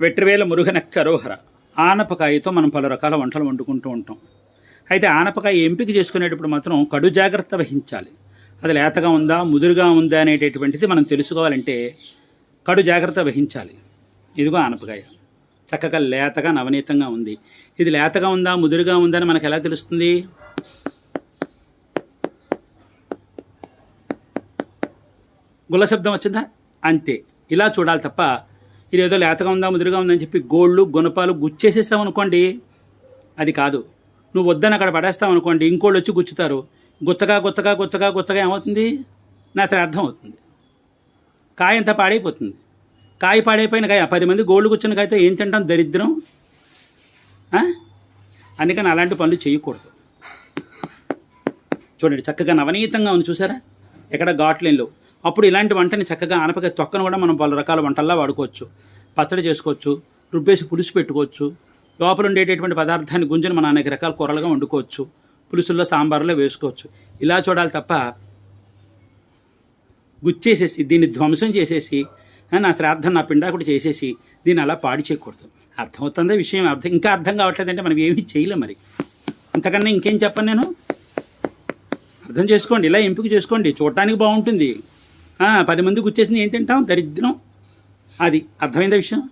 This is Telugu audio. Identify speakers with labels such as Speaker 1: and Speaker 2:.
Speaker 1: వెట్రివేల మురుగనెక్క అరోహర ఆనపకాయతో మనం పలు రకాల వంటలు వండుకుంటూ ఉంటాం. అయితే ఆనపకాయ ఎంపిక చేసుకునేటప్పుడు మాత్రం కడు జాగ్రత్త వహించాలి. అది లేతగా ఉందా ముదురుగా ఉందా అనేటటువంటిది మనం తెలుసుకోవాలంటే కడు జాగ్రత్త వహించాలి. ఇదిగో ఆనపకాయ. చక్కగా లేతగా నవనీతంగా ఉంది. ఇది లేతగా ఉందా ముదురుగా ఉందా అని మనకు ఎలా తెలుస్తుంది? గుల్ల శబ్దం వచ్చిందా? అంతే. ఇలా చూడాలి తప్ప ఇదేదో లేతగా ఉందా ముదురుగా ఉందని చెప్పి గోళ్ళు గుణపాలు గుచ్చేసేసాం అనుకోండి అది కాదు. నువ్వు వద్దని అక్కడ పడేస్తావు అనుకోండి ఇంకోళ్ళు వచ్చి గుచ్చుతారు. గుచ్చగా గుచ్చగా గుచ్చగా గుచ్చగా ఏమవుతుంది? నా శ్రాద్ధం అవుతుంది. కాయ అంతా పాడైపోతుంది. కాయ పాడైపోయిన కాయ పది మంది గోళ్ళు కూర్చున్న కాయతో ఏం తింటాం దరిద్రం? అందుకని అలాంటి పనులు చేయకూడదు. చూడండి చక్కగా నవనీతంగా ఉంది చూసారా? ఎక్కడ ఘాట్లేనిలో అప్పుడు ఇలాంటి వంటని చక్కగా ఆనపకాయ తొక్కను కూడా మనం పలు రకాల వంటల్లో వాడుకోవచ్చు. పచ్చడి చేసుకోవచ్చు రుబ్బేసి పులుసు పెట్టుకోవచ్చు లోపల ఉండేటటువంటి పదార్థాన్ని గుంజుని మనం అనేక రకాల కూరలుగా వండుకోవచ్చు పులుసుల్లో సాంబార్లో వేసుకోవచ్చు. ఇలా చూడాలి తప్ప గుచ్చేసేసి దీన్ని ధ్వంసం చేసేసి నా శ్రాద్ధం నా పిండాకుడు చేసేసి దీన్ని అలా పాడు చేయకూడదు. అర్థమవుతుందా విషయం? అర్థం ఇంకా అర్థం కావట్లేదంటే మనం ఏమీ చేయలేం మరి. ఇంతకన్నా ఇంకేం చెప్పను నేను? అర్థం చేసుకోండి ఇలా ఎంపిక చేసుకోండి చూడటానికి బాగుంటుంది. పది మంది గుచ్చేసింది ఏం తింటాం? దరిద్రం. అది అర్థమైందా విషయం?